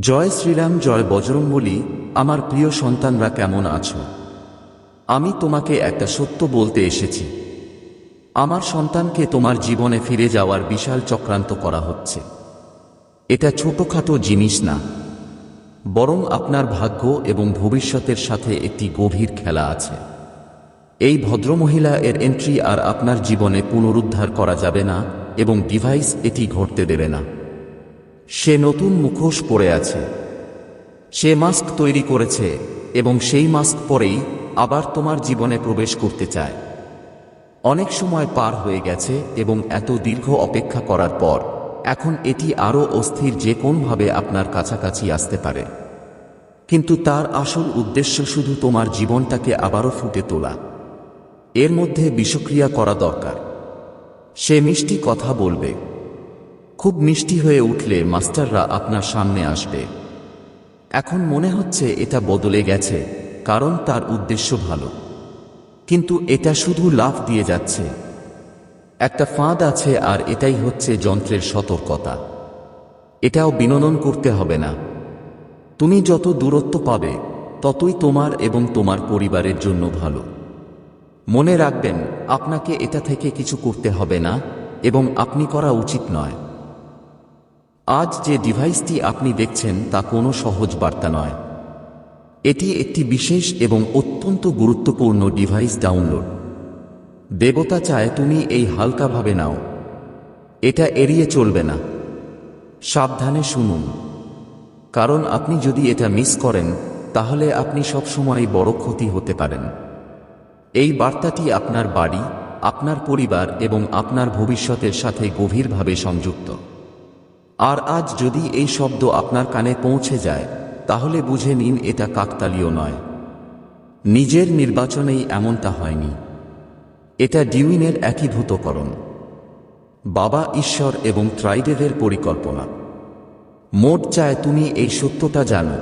জয় শ্রীরাম, জয় বজরংবলী আমার প্রিয় সন্তানরা কেমন আছো? আমি তোমাকে একটা সত্য বলতে এসেছি। আমার সন্তানকে তোমার জীবনে ফিরে যাওয়ার বিশাল চক্রান্ত করা হচ্ছে। এটা ছোটখাটো জিনিস না। বরং আপনার ভাগ্য এবং ভবিষ্যতের সাথে একটি গভীর খেলা আছে। এই ভদ্রমহিলা এর এন্ট্রি আর আপনার জীবনে পুনরুদ্ধার করা যাবে না এবং ডিভাইস এটি ঘটতে দেবে না। সে নতুন মুখোশ পরে আছে। সে মাস্ক তৈরি করেছে এবং সেই মাস্ক পরেই আবার তোমার জীবনে প্রবেশ করতে চায়। অনেক সময় পার হয়ে গেছে এবং এত দীর্ঘ অপেক্ষা করার পর এখন এটি আরও অস্থির যে কোনভাবে আপনার কাছাকাছি আসতে পারে। কিন্তু তার আসল উদ্দেশ্য শুধু তোমার জীবনটাকে আবারও ফুটে তোলা। এর মধ্যে বিষক্রিয়া করা দরকার। সে মিষ্টি কথা বলবে। খুব মিষ্টি হয়ে উঠলে মাস্টাররা আপনার সামনে আসবে। এখন মনে হচ্ছে এটা বদলে গেছে, কারণ তার উদ্দেশ্য ভালো। কিন্তু এটা শুধু লাফ দিয়ে যাচ্ছে। একটা ফাঁদ আছে আর এটাই হচ্ছে যন্ত্রের সতর্কতা। এটাও বিনোদন করতে হবে না। তুমি যত দূরত্ব পাবে, ততই তোমার এবং তোমার পরিবারের জন্য ভালো। মনে রাখবেন, আপনাকে এটা থেকে কিছু করতে হবে না, এবং আপনি করা উচিত নয়। আজ যে ডিভাইসটি আপনি দেখছেন তা কোনো সহজ বার্তা নয়। এটি একটি বিশেষ এবং অত্যন্ত গুরুত্বপূর্ণ ডিভাইস ডাউনলোড। দেবতা চায় তুমি এই হালকাভাবে নাও। এটা এড়িয়ে চলবে না। সাবধানে শুনুন। কারণ আপনি যদি এটা মিস করেন, তাহলে আপনি সবসময় বড় ক্ষতি হতে পারেন। এই বার্তাটি আপনার বাড়ি, আপনার পরিবার এবং আপনার ভবিষ্যতের সাথে গভীরভাবে সংযুক্ত। আর আজ যদি এই শব্দ আপনার কানে পৌঁছে যায়, তাহলে বুঝে নিন এটা কাকতালীয় নয়। নিজের নির্বাচনেই এমনটা হয়নি। এটা ডিউইনের একীভূতকরণ। বাবা ঈশ্বর এবং ট্রাইডেভের পরিকল্পনা। মোট চায় তুমি এই সত্যটা জানো।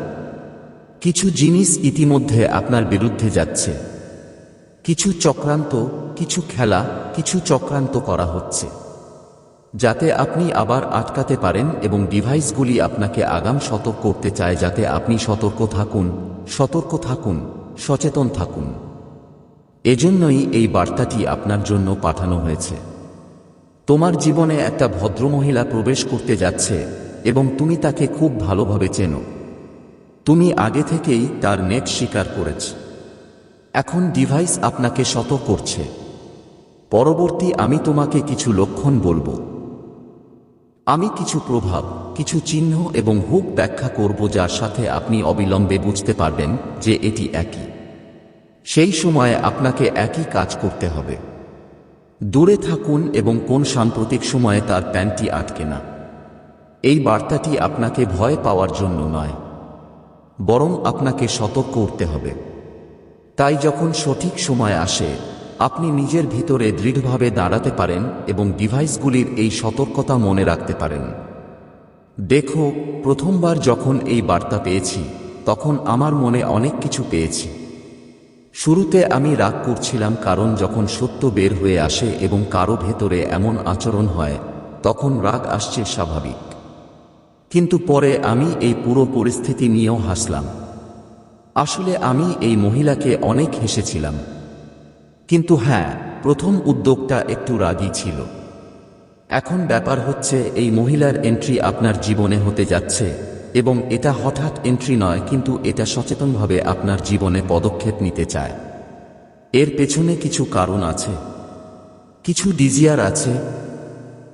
কিছু জিনিস ইতিমধ্যে আপনার বিরুদ্ধে যাচ্ছে। কিছু চক্রান্ত, কিছু খেলা, কিছু চক্রান্ত করা হচ্ছে। যাতে আপনি আবার আটকাতে পারেন এবং ডিভাইসগুলি আপনাকে আগাম সতর্ক করতে চায় যাতে আপনি সতর্ক থাকুন সতর্ক থাকুন, সচেতন থাকুন। এজন্যই এই বার্তাটি আপনার জন্য পাঠানো হয়েছে। তোমার জীবনে একটা ভদ্রমহিলা প্রবেশ করতে যাচ্ছে এবং তুমি তাকে খুব ভালোভাবে চেনো। তুমি আগে থেকেই তার নেট স্বীকার করেছ। এখন ডিভাইস আপনাকে শত করছে। পরবর্তী আমি তোমাকে কিছু লক্ষণ বলব। আমি কিছু প্রভাব, কিছু চিহ্ন এবং হুক ব্যাখ্যা করব যার সাথে আপনি অবিলম্বে বুঝতে পারবেন যে এটি একই। সেই সময়ে আপনাকে একই কাজ করতে হবে। দূরে থাকুন এবং কোন সাম্প্রতিক সময়ে তার প্যান্টটি আটকে না। এই বার্তাটি আপনাকে ভয় পাওয়ার জন্য নয়। বরং আপনাকে সতর্ক করতে হবে। তাই যখন সঠিক সময় আসে আপনি নিজের ভিতরে দৃঢ়ভাবে দাঁড়াতে পারেন এবং ডিভাইসগুলির এই সতর্কতা মনে রাখতে পারেন। দেখো, প্রথমবার যখন এই বার্তা পেয়েছি, তখন আমার মনে অনেক কিছু পেয়েছি। শুরুতে আমি রাগ করছিলাম কারণ যখন সত্য বের হয়ে আসে এবং কারও ভেতরে এমন আচরণ হয়, তখন রাগ আসছে স্বাভাবিক। কিন্তু পরে আমি এই পুরো পরিস্থিতি নিয়েও হাসলাম। আসলে আমি এই মহিলাকে অনেক হেসেছিলাম। কিন্তু হ্যাঁ প্রথম উদ্যোগটা একটু রাগী ছিল। এখন ব্যাপার হচ্ছে, এই মহিলার এন্ট্রি আপনার জীবনে হতে যাচ্ছে, এবং এটা হঠাৎ এন্ট্রি নয়, কিন্তু এটা সচেতনভাবে আপনার জীবনে পদক্ষেপ নিতে চায়। এর পেছনে কিছু কারণ আছে। কিছু ডিজিয়ার আছে।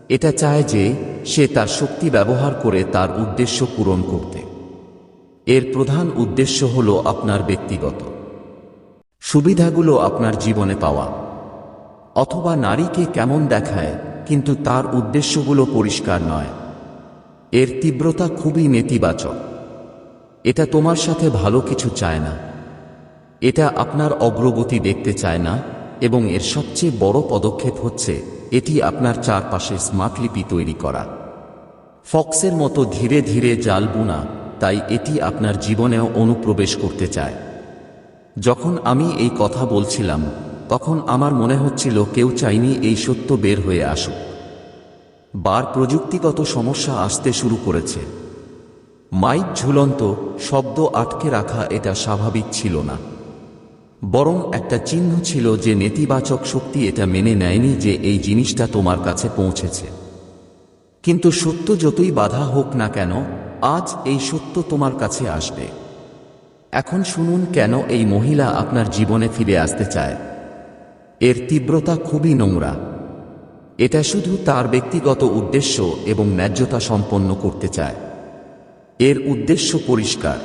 এটা চায় যে, সে তার শক্তি ব্যবহার করে তার উদ্দেশ্য পূরণ করতে। এর প্রধান উদ্দেশ্য হল আপনার ব্যক্তিগত। সুবিধাগুলো আপনার জীবনে পাওয়া। অথবা নারীকে কেমন দেখায়, কিন্তু তার উদ্দেশ্যগুলো পরিষ্কার নয়। এর তীব্রতা খুবই নেতিবাচক। এটা তোমার সাথে ভালো কিছু চায় না। এটা আপনার অগ্রগতি দেখতে চায় না, এবং এর সবচেয়ে বড় পদক্ষেপ হচ্ছে, এটি আপনার চারপাশে স্মার্ট লিপি তৈরি করা। ফক্সের মতো ধীরে ধীরে জাল বুনা, তাই এটি আপনার জীবনেও অনুপ্রবেশ করতে চায়। যখন আমি এই কথা বলছিলাম, তখন আমার মনে হচ্ছিল কেউ চাইনি এই সত্য বের হয়ে আসুক। বার প্রযুক্তিগত সমস্যা আসতে শুরু করেছে। মাইক ঝুলন্ত, শব্দ আটকে রাখা এটা স্বাভাবিক ছিল না। বরং একটা চিহ্ন ছিল যে নেতিবাচক শক্তি এটা মেনে নেয়নি যে এই জিনিসটা তোমার কাছে পৌঁছেছে। কিন্তু সত্য যতই বাধা হোক না কেন, আজ এই সত্য তোমার কাছে আসবে। এখন শুনুন কেন এই মহিলা আপনার জীবনে ফিরে আসতে চায়। এর তীব্রতা খুবই নোংরা। এটা শুধু তার ব্যক্তিগত উদ্দেশ্য এবং ন্যায্যতা সম্পন্ন করতে চায়। এর উদ্দেশ্য পরিষ্কার।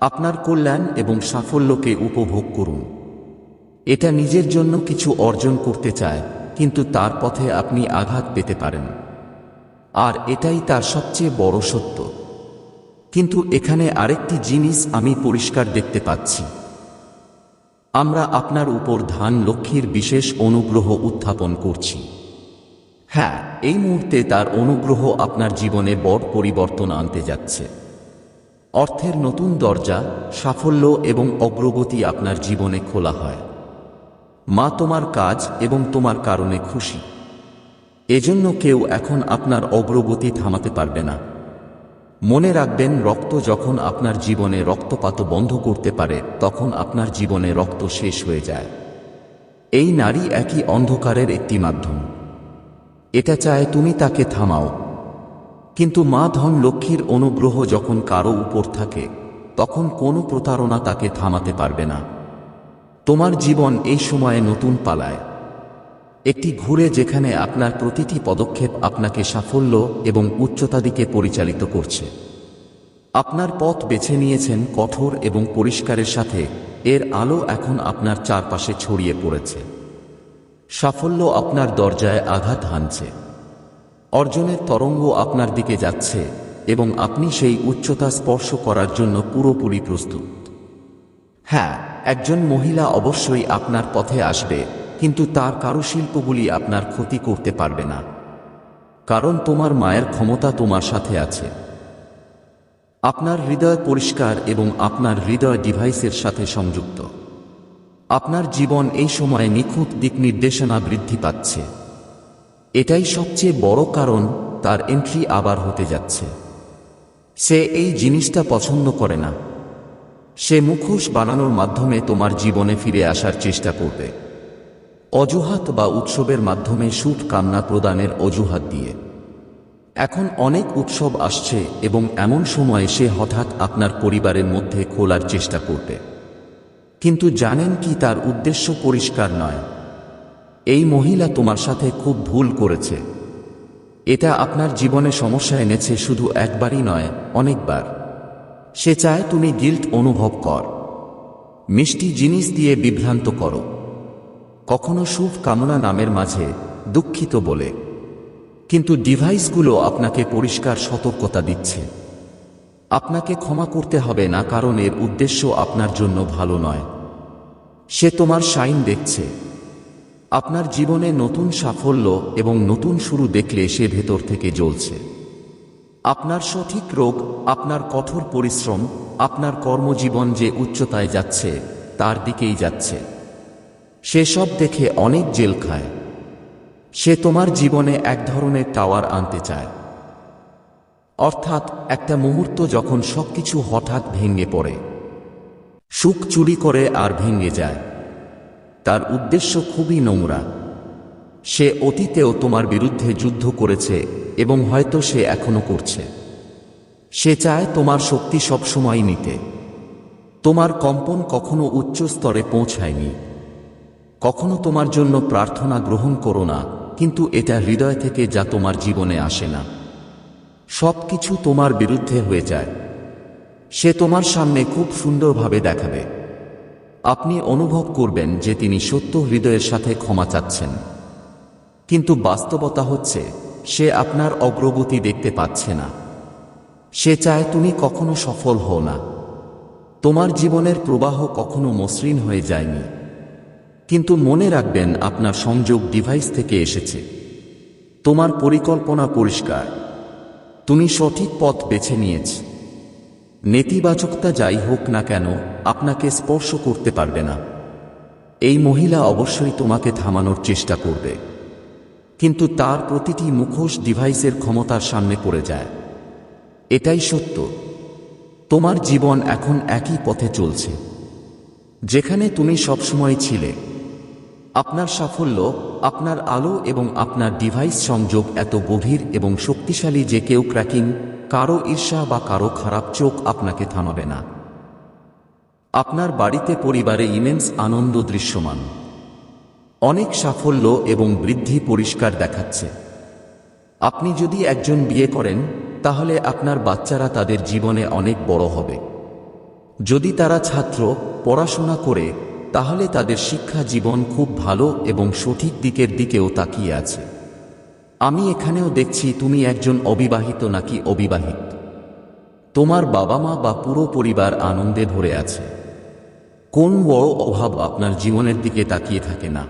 আপনার কল্যাণ এবং সাফল্যকে উপভোগ করুন। এটা নিজের জন্য কিছু অর্জন করতে চায়, কিন্তু তার পথে আপনি আঘাত পেতে পারেন। আর এটাই তার সবচেয়ে বড় সত্য। কিন্তু এখানে আরেকটি জিনিস আমি পরিষ্কার দেখতে পাচ্ছি। আমরা আপনার উপর ধান লক্ষ্মীর বিশেষ অনুগ্রহ উত্থাপন করছি। হ্যাঁ এই মুহূর্তে তার অনুগ্রহ আপনার জীবনে বড় পরিবর্তন আনতে যাচ্ছে। অর্থের নতুন দরজা, সাফল্য এবং অগ্রগতি আপনার জীবনে খোলা হয়। মা তোমার কাজ এবং তোমার কারণে খুশি। এজন্য কেউ এখন আপনার অগ্রগতি থামাতে পারবে না। মনে রাখবেন, রক্ত যখন আপনার জীবনে রক্তপাত বন্ধ করতে পারে, তখন আপনার জীবনে রক্ত শেষ হয়ে যায়। এই নারী একই অন্ধকারের একটি মাধ্যম। এটা চায় তুমি তাকে থামাও। কিন্তু মা ধন লক্ষ্মীর অনুগ্রহ যখন কারও উপর থাকে, তখন কোনো প্রতারণা তাকে থামাতে পারবে না। তোমার জীবন এই সময়ে নতুন পালায়। একটি ঘুরে যেখানে আপনার প্রতিটি পদক্ষেপ আপনাকে সাফল্য এবং উচ্চতা দিকে পরিচালিত করছে। আপনার পথ বেছে নিয়েছেন কঠোর এবং পরিষ্কারের সাথে, এর আলো এখন আপনার চারপাশে ছড়িয়ে পড়েছে। সাফল্য আপনার দরজায় আঘাত হানছে। অর্জনের তরঙ্গ আপনার দিকে যাচ্ছে এবং আপনি সেই উচ্চতা স্পর্শ করার জন্য পুরোপুরি প্রস্তুত। হ্যাঁ একজন মহিলা অবশ্যই আপনার পথে আসবে। কিন্তু তার কারুশিল্পগুলি আপনার ক্ষতি করতে পারবে না। কারণ তোমার মায়ের ক্ষমতা তোমার সাথে আছে। আপনার হৃদয় পরিষ্কার এবং আপনার হৃদয় ডিভাইসের সাথে সংযুক্ত। আপনার জীবন এই সময়ে নিখুঁত দিক নির্দেশনা বৃদ্ধি পাচ্ছে। এটাই সবচেয়ে বড় কারণ তার এন্ট্রি আবার হতে যাচ্ছে। সে এই জিনিসটা পছন্দ করে না। সে মুখোশ বানানোর মাধ্যমে তোমার জীবনে ফিরে আসার চেষ্টা করবে। অজুহাত বা উৎসবের মাধ্যমে সুখ কামনা প্রদানের অজুহাত দিয়ে। এখন অনেক উৎসব আসছে এবং এমন সময় সে হঠাৎ আপনার পরিবারের মধ্যে খোলার চেষ্টা করবে। কিন্তু জানেন কি তার উদ্দেশ্য পরিষ্কার নয়। এই মহিলা তোমার সাথে খুব ভুল করেছে। এটা আপনার জীবনে সমস্যা এনেছে শুধু একবারই নয়, অনেকবার। সে চায় তুমি গিল্ট অনুভব কর। মিষ্টি জিনিস দিয়ে বিভ্রান্ত করো। কখনো শুভ কামনা নামের মাঝে দুঃখিত বলে। কিন্তু ডিভাইসগুলো আপনাকে পরিষ্কার সতর্কতা দিচ্ছে। আপনাকে ক্ষমা করতে হবে না কারণ এর উদ্দেশ্য আপনার জন্য ভালো নয়। সে তোমার সাইন দেখছে। আপনার জীবনে নতুন সাফল্য এবং নতুন শুরু দেখলে সে ভেতর থেকে জ্বলছে। আপনার সঠিক রোগ, আপনার কঠোর পরিশ্রম, আপনার কর্মজীবন যে উচ্চতায় যাচ্ছে, তার দিকেই যাচ্ছে। সেসব দেখে অনেক জেল খায়। সে তোমার জীবনে এক ধরনের টাওয়ার আনতে চায়। অর্থাৎ একটা মুহূর্ত যখন সবকিছু হঠাৎ ভেঙে পড়ে, সুখ চুরি করে আর ভেঙে যায়। তার উদ্দেশ্য খুবই নোংরা। সে অতীতেও তোমার বিরুদ্ধে যুদ্ধ করেছে এবং হয়তো সে এখনও করছে। সে চায় তোমার শক্তি সবসময় নিতে। তোমার কম্পন কখনো উচ্চ স্তরে পৌঁছায়নি। কখনো তোমার জন্য প্রার্থনা গ্রহণ করো না, কিন্তু এটা হৃদয় থেকে যা তোমার জীবনে আসে না। সব কিছু তোমার বিরুদ্ধে হয়ে যায়। সে তোমার সামনে খুব সুন্দরভাবে দেখাবে। আপনি অনুভব করবেন যে তিনি সত্য হৃদয়ের সাথে ক্ষমা চাচ্ছেন। কিন্তু বাস্তবতা হচ্ছে, সে আপনার অগ্রগতি দেখতে পাচ্ছে না। সে চায় তুমি কখনো সফল হও না। তোমার জীবনের প্রবাহ কখনো মসৃণ হয়ে যায়নি। কিন্তু মনে রাখবেন, আপনার সংযোগ ডিভাইস থেকে এসেছে। তোমার পরিকল্পনা পরিষ্কার। তুমি সঠিক পথ বেছে নিয়েছ। নেতিবাচকতা যাই হোক না কেন, আপনাকে স্পর্শ করতে পারবে না। এই মহিলা অবশ্যই তোমাকে থামানোর চেষ্টা করবে। কিন্তু তার প্রতিটি মুখোশ ডিভাইসের ক্ষমতার সামনে পড়ে যায়। এটাই সত্য। তোমার জীবন এখন একই পথে চলছে। যেখানে তুমি সবসময় ছিলে আপনার সাফল্য, আপনার আলো এবং আপনার ডিভাইস সংযোগ এত গভীর এবং শক্তিশালী যে কেউ ক্র্যাকিং কারও ঈর্ষা বা কারও খারাপ চোখ আপনাকে থামাবে না। আপনার বাড়িতে পরিবারে ইমেন্স আনন্দ দৃশ্যমান। অনেক সাফল্য এবং বৃদ্ধি পরিষ্কার দেখাচ্ছে। আপনি যদি একজন বিয়ে করেন, তাহলে আপনার বাচ্চারা তাদের জীবনে অনেক বড় হবে। যদি তারা ছাত্র, পড়াশোনা করে তাহলে তাদের শিক্ষা জীবন খুব ভালো এবং সঠিক দিকের দিকেও তাকিয়ে আছে। আমি এখানেও দেখছি তুমি একজন অবিবাহিত নাকি অবিবাহিত। তোমার বাবা মা বা পুরো পরিবার আনন্দে ভরে আছে। কোন বড় অভাব আপনার জীবনের দিকে তাকিয়ে থাকে না।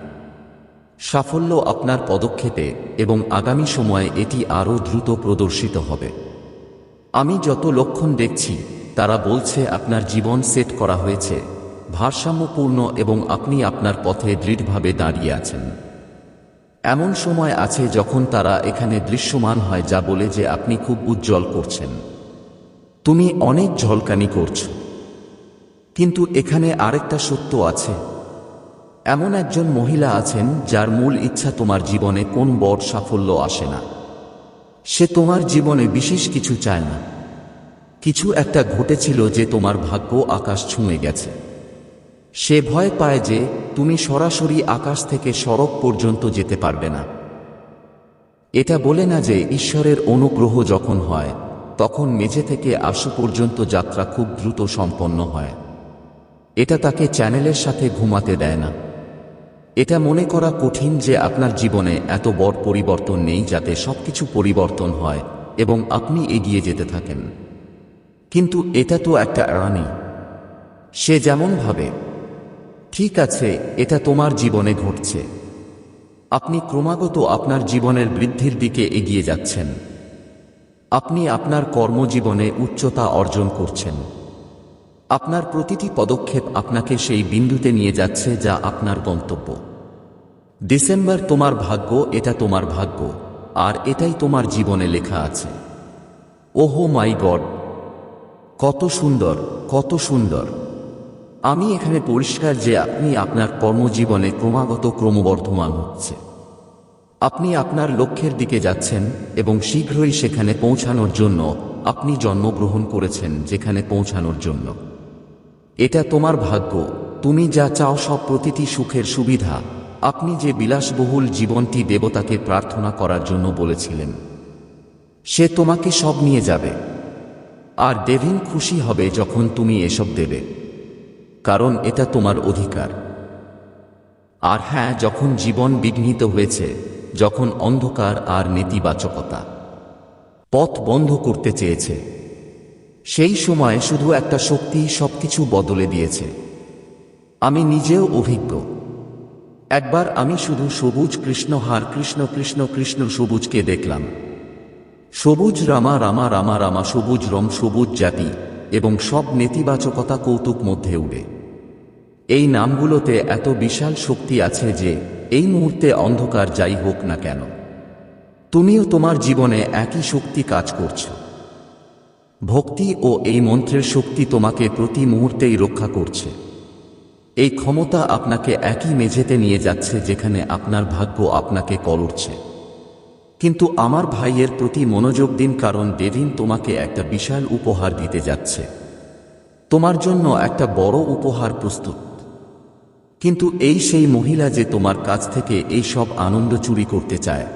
সাফল্য আপনার পদক্ষেপে এবং আগামী সময়ে এটি আরও দ্রুত প্রদর্শিত হবে। আমি যত লক্ষণ দেখছি, তারা বলছে আপনার জীবন সেট করা হয়েছে। ভারসাম্যপূর্ণ এবং আপনি আপনার পথে দৃঢ়ভাবে দাঁড়িয়ে আছেন। এমন সময় আছে যখন তারা এখানে দৃশ্যমান হয় যা বলে যে আপনি খুব উজ্জ্বল করছেন। তুমি অনেক ঝলকানি করছ। কিন্তু এখানে আরেকটা সত্য আছে। এমন একজন মহিলা আছেন যার মূল ইচ্ছা তোমার জীবনে কোন বড় সাফল্য আসে না। সে তোমার জীবনে বিশেষ কিছু চায় না। কিছু একটা ঘটেছিল যে তোমার ভাগ্য আকাশ ছুঁয়ে গেছে। সে ভয় পায় যে তুমি সরাসরি আকাশ থেকে সড়ক পর্যন্ত যেতে পারবে না। এটা বলে না যে ঈশ্বরের অনুগ্রহ যখন হয়, তখন মেঝে থেকে আশু পর্যন্ত যাত্রা খুব দ্রুত সম্পন্ন হয়। এটা তাকে চ্যানেলের সাথে ঘুমাতে দেয় না। এটা মনে করা কঠিন যে আপনার জীবনে এত বড় পরিবর্তন নেই যাতে সবকিছু পরিবর্তন হয় এবং আপনি এগিয়ে যেতে থাকেন। কিন্তু এটা তো একটা রানী। সে যেমন ভাবে ঠিক আছে, এটা তোমার জীবনে ঘটছে। আপনি ক্রমাগত আপনার জীবনের বৃদ্ধির দিকে এগিয়ে যাচ্ছেন। আপনি আপনার কর্মজীবনে উচ্চতা অর্জন করছেন। আপনার প্রতিটি পদক্ষেপ আপনাকে সেই বিন্দুতে নিয়ে যাচ্ছে যা আপনার গন্তব্য। ডিসেম্বর তোমার ভাগ্য, এটা তোমার ভাগ্য, আর এটাই তোমার জীবনে লেখা আছে। ওহো মাই গড! কত সুন্দর কত সুন্দর! আমি এখানে পরিষ্কার যে আপনি আপনার কর্মজীবনে ক্রমাগত ক্রমবর্ধমান হচ্ছে। আপনি আপনার লক্ষ্যের দিকে যাচ্ছেন এবং শীঘ্রই সেখানে পৌঁছানোর জন্য আপনি জন্মগ্রহণ করেছেন যেখানে পৌঁছানোর জন্য। এটা তোমার ভাগ্য। তুমি যা চাও সব প্রতিটি সুখের সুবিধা। আপনি যে বিলাসবহুল জীবনটি দেবতাকে প্রার্থনা করার জন্য বলেছিলেন, সে তোমাকে সব নিয়ে যাবে। আর ডেভিন খুশি হবে যখন তুমি এসব দেবে। কারণ এটা তোমার অধিকার। আর হ্যাঁ যখন জীবন বিঘ্নিত হয়েছে, যখন অন্ধকার আর নেতিবাচকতা পথ বন্ধ করতে চেয়েছে, সেই সময় শুধু একটা শক্তি সবকিছু বদলে দিয়েছে। আমি নিজেও অভিজ্ঞ। একবার আমি শুধু সবুজ কৃষ্ণ হার, কৃষ্ণ কৃষ্ণ কৃষ্ণ সবুজকে দেখলাম। সবুজ রামা রামা রামা রামা, সবুজ রম, সবুজ জাতি এবং সব নেতিবাচকতা কৌতুক মধ্যে উড়ে। এই নামগুলোতে এত বিশাল শক্তি আছে যে, এই মুহূর্তে অন্ধকার যাই হোক না কেন। তুমিও তোমার জীবনে একই শক্তি কাজ করছ। ভক্তি ও এই মন্ত্রের শক্তি তোমাকে প্রতি মুহূর্তেই রক্ষা করছে। এই ক্ষমতা আপনাকে একই মেঝেতে নিয়ে যাচ্ছে যেখানে আপনার ভাগ্য আপনাকে কলরছে। কিন্তু আমার ভাইয়ের প্রতি মনোযোগ দিন কারণ ডেভিন তোমাকে একটা বিশাল উপহার দিতে যাচ্ছে। তোমার জন্য একটা বড় উপহার প্রস্তুত। কিন্তু এই সেই মহিলা যে তোমার কাছ থেকে এই সব আনন্দ চুরি করতে চায়।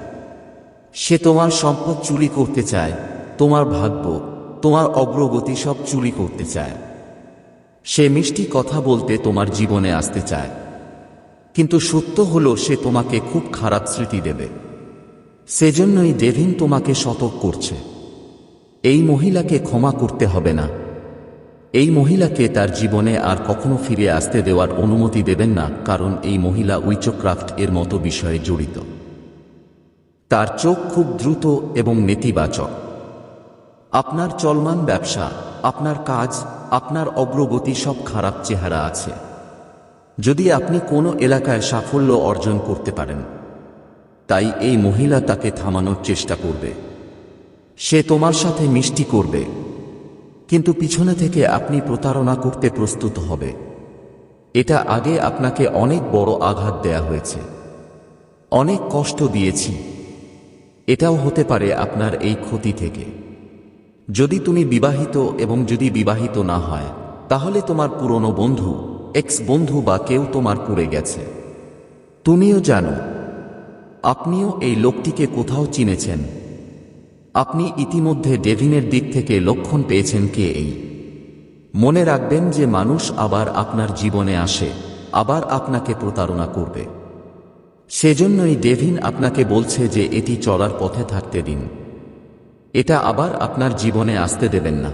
সে তোমার সম্পদ চুরি করতে চায়, তোমার ভাগ্য, তোমার অগ্রগতি সব চুরি করতে চায়। সে মিষ্টি কথা বলতে তোমার জীবনে আসতে চায়। কিন্তু সত্য হলো সে তোমাকে খুব খারাপ স্মৃতি দেবে। সেজন্যই ডেভিন তোমাকে সতর্ক করছে। এই মহিলাকে ক্ষমা করতে হবে না। এই মহিলাকে তার জীবনে আর কখনো ফিরে আসতে দেওয়ার অনুমতি দেবেন না, কারণ এই মহিলা উইচক্রাফট এর মতো বিষয়ে জড়িত। তার চোখ খুব দ্রুত এবং নেতিবাচক। আপনার চলমান ব্যবসা, আপনার কাজ, আপনার অগ্রগতি সব খারাপ চেহারা আছে। যদি আপনি কোনো এলাকায় সাফল্য অর্জন করতে পারেন, তাই এই মহিলা তাকে থামানোর চেষ্টা করবে। সে তোমার সাথে মিষ্টি করবে। কিন্তু পিছনে থেকে আপনি প্রতারণা করতে প্রস্তুত হবে। এটা আগে আপনাকে অনেক বড় আঘাত দেয়া হয়েছে। অনেক কষ্ট দিয়েছি। এটাও হতে পারে আপনার এই ক্ষতি থেকে। যদি তুমি বিবাহিত এবং যদি বিবাহিত না হয়, তাহলে তোমার পুরনো বন্ধু এক্স বন্ধু বা কেউ তোমার পুড়ে গেছে। তুমিও জানো, আপনিও এই লোকটিকে কোথাও চিনেছেন। আপনি ইতিমধ্যে ডেভিনের দিক থেকে লক্ষণ পেয়েছেন কে এই? মনে রাখবেন যে মানুষ আবার আপনার জীবনে আসে, আবার আপনাকে প্রতারণা করবে। সেজন্যই ডেভিন আপনাকে বলছে যে এটি চলার পথে থাকতে দিন। এটা আবার আপনার জীবনে আসতে দেবেন না।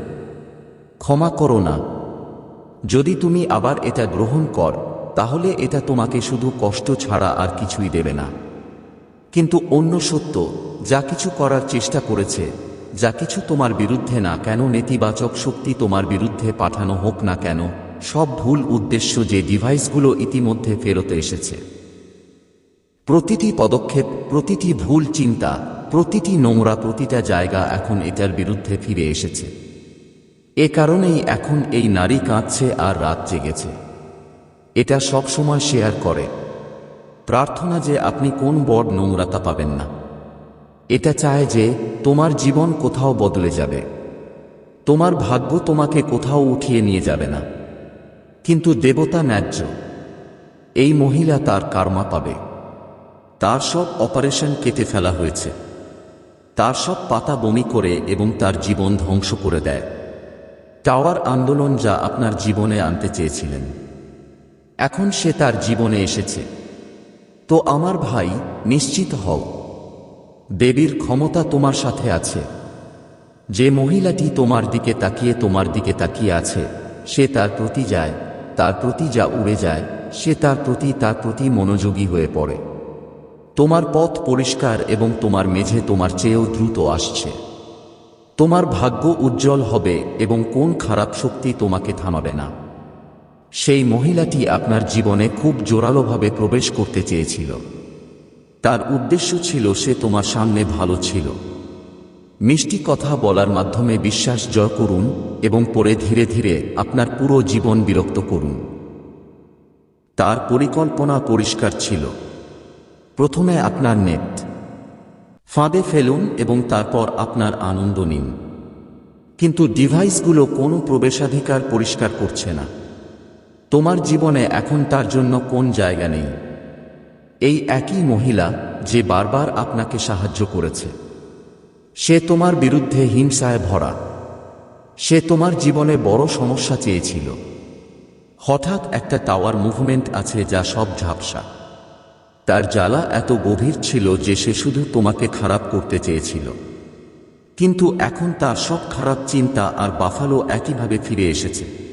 ক্ষমা করো না। যদি তুমি আবার এটা গ্রহণ কর, তাহলে এটা তোমাকে শুধু কষ্ট ছাড়া আর কিছুই দেবে না। কিন্তু অন্য সত্য যা কিছু করার চেষ্টা করেছে, যা কিছু তোমার বিরুদ্ধে না কেন, নেতিবাচক শক্তি তোমার বিরুদ্ধে পাঠানো হোক না কেন, সব ভুল উদ্দেশ্য যে ডিভাইসগুলো ইতিমধ্যে ফেরত এসেছে। প্রতিটি পদক্ষেপ, প্রতিটি ভুল চিন্তা, প্রতিটি নোংরা প্রতিটা জায়গা এখন এটার বিরুদ্ধে ফিরে এসেছে। এ কারণেই এখন এই নারী কাঁদছে আর রাত জেগেছে। এটা সব সময় শেয়ার করে। প্রার্থনা যে আপনি কোন বড় নোংরাতা পাবেন না। এটা চায় যে তোমার জীবন কোথাও বদলে যাবে। তোমার ভাগ্য তোমাকে কোথাও উঠিয়ে নিয়ে যাবে না। কিন্তু দেবতা ন্যায্য। এই মহিলা তার কার্মা পাবে। তার সব অপারেশন কেটে ফেলা হয়েছে। তার সব পাতা বমি করে এবং তার জীবন ধ্বংস করে দেয়। টাওয়ার আন্দোলন যা আপনার জীবনে আনতে চেয়েছিলেন। এখন সে তার জীবনে এসেছে। তো আমার ভাই, নিশ্চিত হও। দেবীর ক্ষমতা তোমার সাথে আছে। যে মহিলাটি তোমার দিকে তাকিয়ে তোমার দিকে তাকিয়ে আছে, সে তার প্রতি যায়, তার প্রতি যা উড়ে যায়, সে তার প্রতি তার প্রতি মনোযোগী হয়ে পড়ে। তোমার পথ পরিষ্কার এবং তোমার মেঝে তোমার চেয়েও দ্রুত আসছে। তোমার ভাগ্য উজ্জ্বল হবে এবং কোন খারাপ শক্তি তোমাকে থামাবে না। সেই মহিলাটি আপনার জীবনে খুব জোরালোভাবে প্রবেশ করতে চেয়েছিল। তার উদ্দেশ্য ছিল সে তোমার সামনে ভালো ছিল। মিষ্টি কথা বলার মাধ্যমে বিশ্বাস জয় করুন এবং পরে ধীরে ধীরে আপনার পুরো জীবন বিরক্ত করুন। তার পরিকল্পনা পরিষ্কার ছিল। প্রথমে আপনার নেট। ফাঁদে ফেলুন এবং তারপর আপনার আনন্দ নিন। কিন্তু ডিভাইসগুলো কোনো প্রবেশাধিকার পরিষ্কার করছে না। তোমার জীবনে এখন তার জন্য কোন জায়গা নেই? এই একই মহিলা যে বারবার আপনাকে সাহায্য করেছে। সে তোমার বিরুদ্ধে হিংসায় ভরা। সে তোমার জীবনে বড় সমস্যা চেয়েছিল। হঠাৎ একটা টাওয়ার মুভমেন্ট আছে যা সব ঝাপসা। তার জ্বালা এত গভীর ছিল যে সে শুধু তোমাকে খারাপ করতে চেয়েছিল। কিন্তু এখন তার সব খারাপ চিন্তা আর বাফালো একইভাবে ফিরে এসেছে।